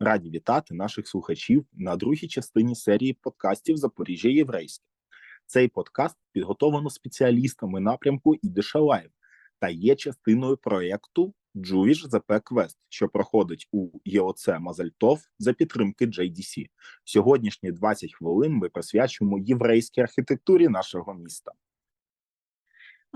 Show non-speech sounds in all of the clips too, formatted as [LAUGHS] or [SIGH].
Раді вітати наших слухачів на другій частині серії подкастів Запоріжжя Єврейське. Цей подкаст підготовлено спеціалістами напрямку Ідиша Лайв та є частиною проєкту Jewish ZP Quest, що проходить у ЄОЦ Мазальтов за підтримки JDC. Сьогоднішні 20 хвилин ми присвячуємо єврейській архітектурі нашого міста.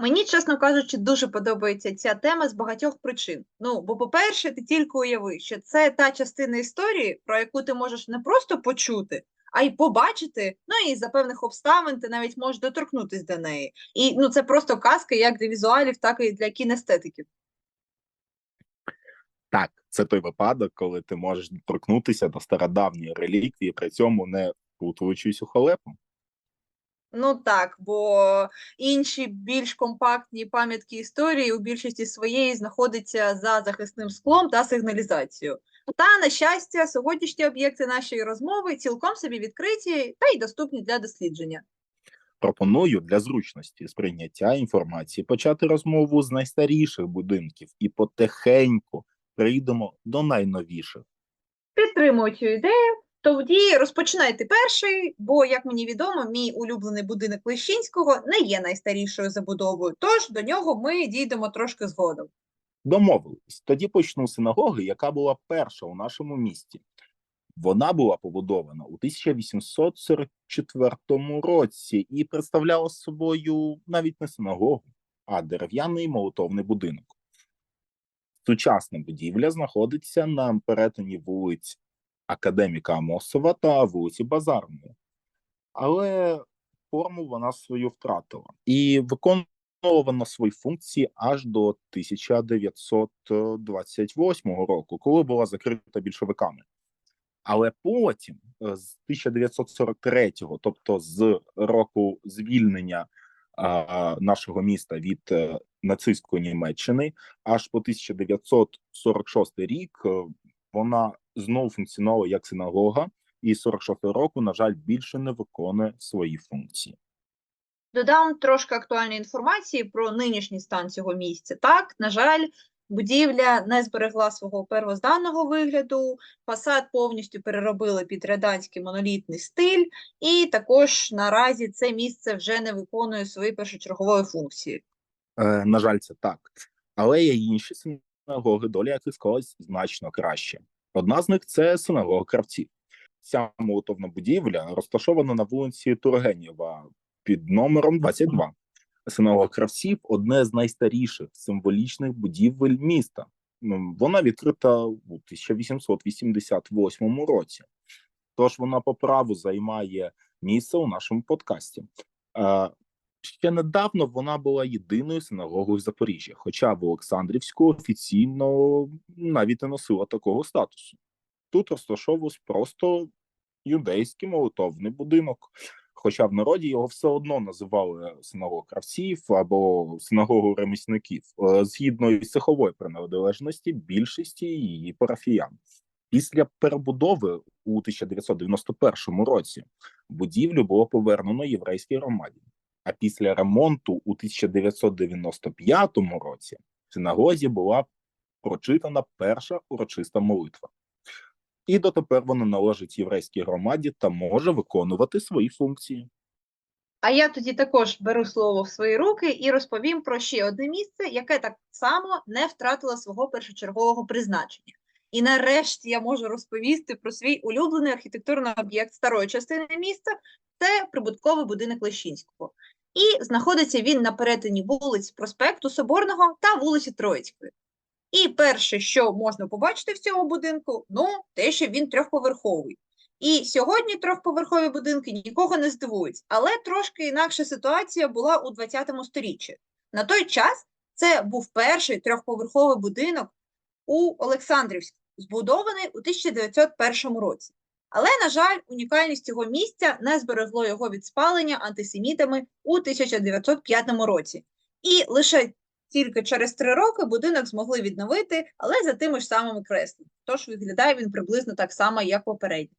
Мені, чесно кажучи, дуже подобається ця тема з багатьох причин. Ну, бо, по-перше, ти тільки уяви, що це та частина історії, про яку ти можеш не просто почути, а й побачити. Ну і за певних обставин ти навіть можеш доторкнутися до неї. І ну, це просто казка як для візуалів, так і для кінестетиків. Так, це той випадок, коли ти можеш доторкнутися до стародавньої реліквії, при цьому не вплутуючись у халепу. Ну так, бо інші більш компактні пам'ятки історії у більшості своєї знаходяться за захисним склом та сигналізацією. Та, на щастя, сьогоднішні об'єкти нашої розмови цілком собі відкриті та й доступні для дослідження. Пропоную для зручності сприйняття інформації почати розмову з найстаріших будинків і потихеньку прийдемо до найновіших. Підтримую цю ідею. Тоді розпочинайте перший, бо, як мені відомо, мій улюблений будинок Лещинського не є найстарішою забудовою, тож до нього ми дійдемо трошки згодом. Домовились. Тоді почну з синагоги, яка була перша у нашому місті. Вона була побудована у 1844 році і представляла собою навіть не синагогу, а дерев'яний молотовний будинок. Сучасна будівля знаходиться на перетині вулиць Академіка Амосова та вулиці Базарної, але форму вона свою втратила і виконувала свої функції аж до 1928 року, коли була закрита більшовиками. Але потім, е, з 1943-го, тобто з року звільнення а, нашого міста від е, нацистської Німеччини, аж по 1946 рік е, вона знову функціонувала як синагога, і з 46-го року, на жаль, більше не виконує свої функції. Додам трошки актуальної інформації про нинішній стан цього місця. Так, на жаль, будівля не зберегла свого первозданного вигляду, фасад повністю переробили під радянський монолітний стиль, і також наразі це місце вже не виконує свої першочергової функції. Е, на жаль, це так. Але є інші синагоги, доля яких склалась значно краще. Одна з них це синагога кравців. Ця молотовна будівля розташована на вулиці Тургенєва під номером 22. Синагога кравців одне з найстаріших символічних будівель міста. Вона відкрита у 1888 році. Тож вона по праву займає місце у нашому подкасті. Ще недавно вона була єдиною синагогою Запоріжжя, хоча в Олександрівську офіційно навіть не носила такого статусу. Тут розташовувався просто юдейський молитовний будинок, хоча в народі його все одно називали синагогою кравців або синагогою ремісників, е, згідно із цехової приналежності більшості її парафіян. Після перебудови у 1991 році будівлю було повернено єврейській громаді. А після ремонту у 1995 році в синагозі була прочитана перша урочиста молитва. І дотепер вона належить єврейській громаді та може виконувати свої функції. А я тоді також беру слово в свої руки і розповім про ще одне місце, яке так само не втратило свого першочергового призначення. І нарешті я можу розповісти про свій улюблений архітектурний об'єкт старої частини міста це прибутковий будинок Лещинського. І знаходиться він на перетині вулиць Проспекту Соборного та вулиці Троїцької. І перше, що можна побачити в цьому будинку, ну, те, що він трьохповерховий. І сьогодні трьохповерхові будинки нікого не здивують, але трошки інакша ситуація була у 20 сторіччі. На той час це був перший трьохповерховий будинок у Олександрівську, збудований у 1901 році. Але, на жаль, унікальність цього місця не зберегло його від спалення антисемітами у 1905 році. І лише тільки через три роки будинок змогли відновити, але за тими ж самими креслями. Тож виглядає він приблизно так само, як попередньо.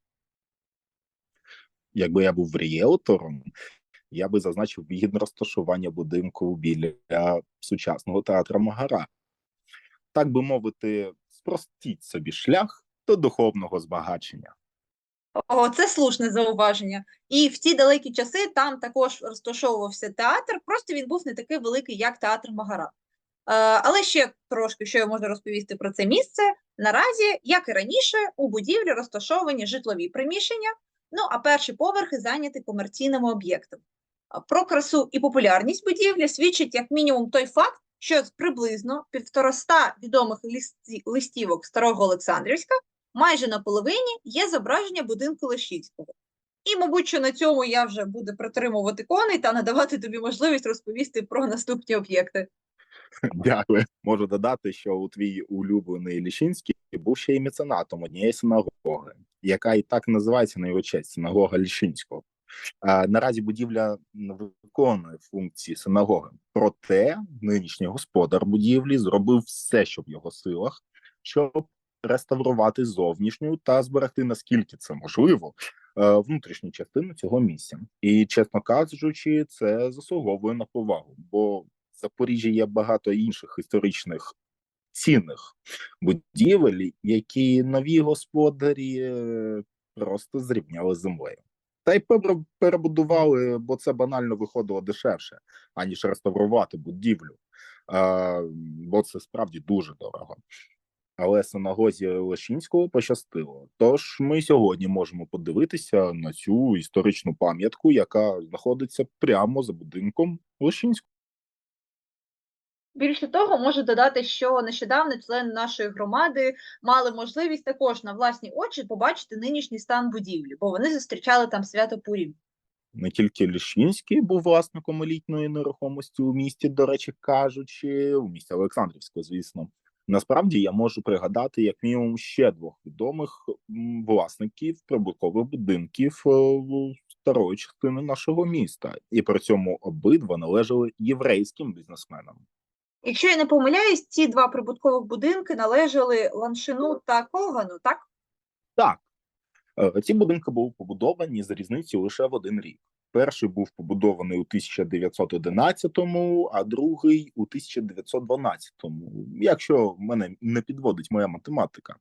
Якби я був ріелтором, я би зазначив вигідне розташування будинку біля сучасного театру Магара. Так би мовити, спростіть собі шлях до духовного збагачення. О, це слушне зауваження. І в ті далекі часи там також розташовувався театр, просто він був не такий великий, як театр Магара. Е, але ще трошки, що я можу розповісти про це місце. Наразі, як і раніше, у будівлі розташовані житлові приміщення, ну а перші поверхи зайняті комерційними об'єктами. Про красу і популярність будівлі свідчить як мінімум той факт, що приблизно півтораста відомих листівок старого Олександрівська майже на половині є зображення будинку Лещицького. І, мабуть, що на цьому я вже буду притримувати коней та надавати тобі можливість розповісти про наступні об'єкти. [LAUGHS] Дякую. Можу додати, що у твій улюблений Ліщинський був ще й меценатом однієї синагоги, яка і так називається на його честь синагога Ліщинського. Наразі будівля виконує функції синагоги. Проте нинішній господар будівлі зробив все, що в його силах, щоб реставрувати зовнішню та зберегти наскільки це можливо е, внутрішню частину цього місця. І чесно кажучи, це заслуговує на повагу, бо в Запоріжжі є багато інших історичних цінних будівель, які нові господарі е, просто зрівняли землею. Та й перебудували, бо це банально виходило дешевше, аніж реставрувати будівлю. Е, бо це справді дуже дорого. Але синагозі Лещинського пощастило. Тож ми сьогодні можемо подивитися на цю історичну пам'ятку, яка знаходиться прямо за будинком Лещинського. Більше того, можу додати, що нещодавно члени нашої громади мали можливість також на власні очі побачити нинішній стан будівлі, бо вони зустрічали там свято Пурім. Не тільки Ліщинський був власником елітної нерухомості у місті, до речі кажучи, у місті Олександрівського, звісно. Насправді я можу пригадати як мінімум ще двох відомих власників прибуткових будинків е, старої частини нашого міста, і при цьому обидва належали єврейським бізнесменам. Якщо я не помиляюсь, ці два прибуткових будинки належали Ланшину та Когану, так? Так, е, ці будинки були побудовані з різницею лише в один рік. Перший був побудований у 1911-му, а другий у 1912-му. Якщо мене не підводить моя математика,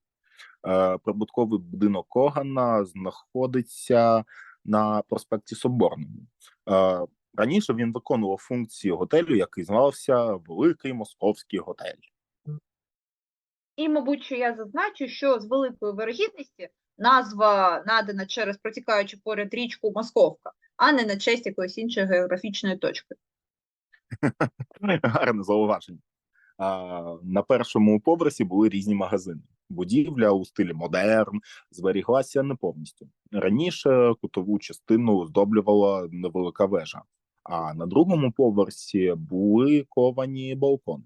Е, прибутковий будинок Когана знаходиться на проспекті Соборному. Е, Раніше він виконував функції готелю, який звався Великий Московський готель. І, мабуть, що я зазначу, що з великою вирогідністю назва надана через протікаючу поряд річку Московка, а не на честь якоїсь іншої географічної точки. [LAUGHS] Гарне зауваження. А, на першому поверсі були різні магазини. Будівля у стилі модерн зберіглася не повністю. Раніше кутову частину здоблювала невелика вежа, а на другому поверсі були ковані балкони.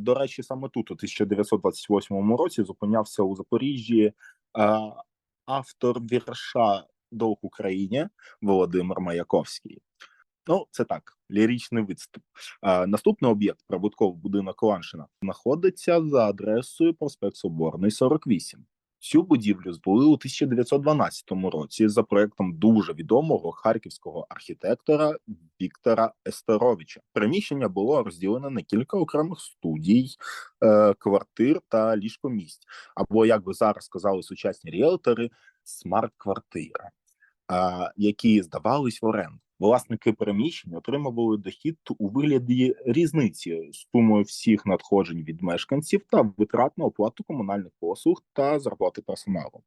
До речі, саме тут, у 1928 році, зупинявся у Запоріжжі автор вірша Долг Україні Володимир Маяковський. Ну, це так, ліричний відступ. А, наступний об'єкт, прибутковий будинок Ланшина, знаходиться за адресою проспект Соборний, 48. Цю будівлю збули у 1912 році за проектом дуже відомого харківського архітектора Віктора Естеровича. Приміщення було розділене на кілька окремих студій, е, квартир та ліжкомість, або як би зараз сказали сучасні ріелтори, смарт-квартира, які здавались в оренду. Власники переміщень отримували дохід у вигляді різниці з сумою всіх надходжень від мешканців та витрат на оплату комунальних послуг та зарплати персоналу.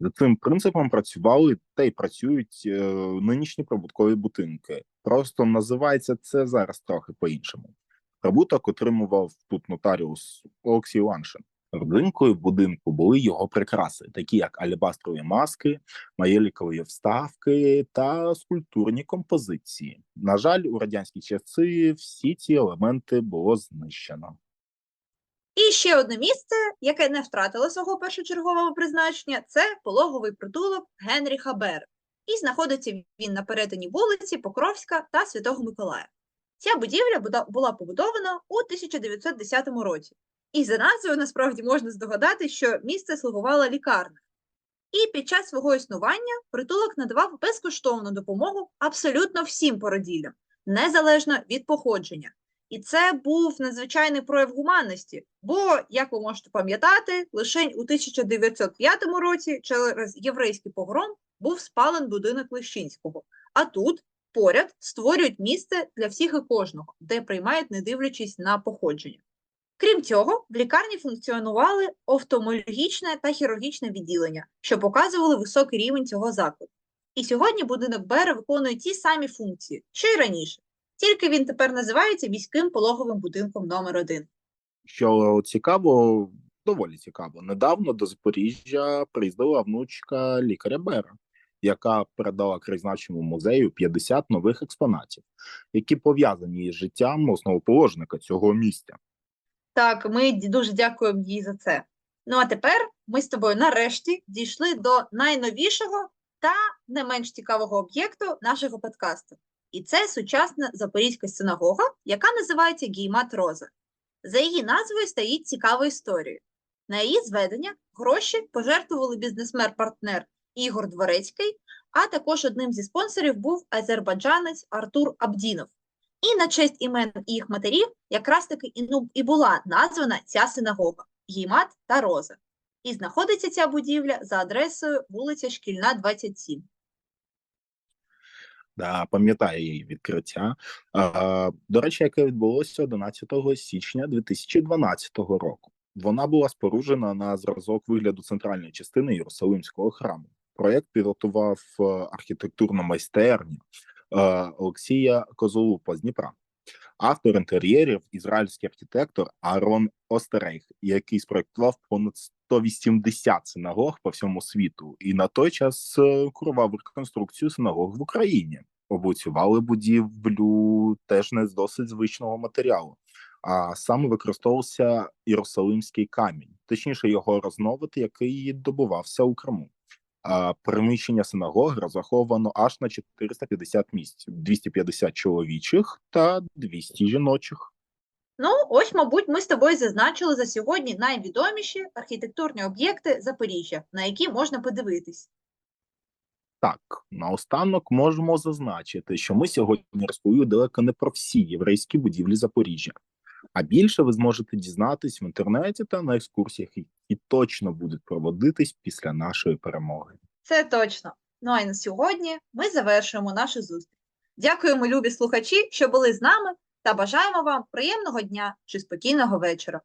За цим принципом працювали та й працюють е, нинішні прибуткові будинки. Просто називається це зараз трохи по-іншому. Прибуток отримував тут нотаріус Олексій Ланшин. Родзинкою будинку були його прикраси, такі як алебастрові маски, маєлікові вставки та скульптурні композиції. На жаль, у радянські часи всі ці елементи було знищено. І ще одне місце, яке не втратило свого першочергового призначення, це пологовий притулок Генріха Бер. І знаходиться він на перетині вулиці Покровська та Святого Миколая. Ця будівля була побудована у 1910 році. І за назвою насправді можна здогадати, що місце слугувала лікарня. І під час свого існування притулок надавав безкоштовну допомогу абсолютно всім породіллям, незалежно від походження. І це був надзвичайний прояв гуманності, бо, як ви можете пам'ятати, лише у 1905 році через єврейський погром був спален будинок Лещинського. А тут поряд створюють місце для всіх і кожного, де приймають, не дивлячись на походження. Крім цього, в лікарні функціонували офтальмологічне та хірургічне відділення, що показували високий рівень цього закладу. І сьогодні будинок Бера виконує ті самі функції, що й раніше, тільки він тепер називається міським пологовим будинком номер 1 Що цікаво, доволі цікаво. Недавно до Запоріжжя приїздила внучка лікаря Бера, яка передала краєзнавчому музею 50 нових експонатів, які пов'язані з життям основоположника цього місця. Так, ми дуже дякуємо їй за це. Ну а тепер ми з тобою нарешті дійшли до найновішого та не менш цікавого об'єкту нашого подкасту. І це сучасна Запорізька синагога, яка називається Гіймат Роза. За її назвою стоїть цікава історія. На її зведення гроші пожертвували бізнесмен-партнер Ігор Дворецький, а також одним зі спонсорів був азербайджанець Артур Абдінов. І на честь імен їх матерів якраз таки і, ну, і була названа ця синагога Гіймат та Роза. І знаходиться ця будівля за адресою вулиця Шкільна, 27. Да, пам'ятаю її відкриття. А, до речі, яке відбулося 11 січня 2012 року. Вона була споруджена на зразок вигляду центральної частини Єрусалимського храму. Проєкт підготував е, архітектурна майстерня е, Олексія Козолупа з Дніпра. Автор інтер'єрів ізраїльський архітектор Аарон Остерейх, який спроектував понад 180 синагог по всьому світу, і на той час е, курував реконструкцію синагог в Україні. Облицювали будівлю теж не з досить звичного матеріалу, а саме використовувався єрусалимський камінь, точніше його розновид, який добувався у Криму. А приміщення синагоги розраховано аж на 450 місць: 250 чоловічих та 200 жіночих. Ну, ось, мабуть, ми з тобою зазначили за сьогодні найвідоміші архітектурні об'єкти Запоріжжя, на які можна подивитись. Так, наостанок можемо зазначити, що ми сьогодні розповіли далеко не про всі єврейські будівлі Запоріжжя. А більше ви зможете дізнатись в інтернеті та на екскурсіях, які точно будуть проводитись після нашої перемоги. Це точно. Ну а й на сьогодні ми завершуємо нашу зустріч. Дякуємо, любі слухачі, що були з нами, та бажаємо вам приємного дня чи спокійного вечора.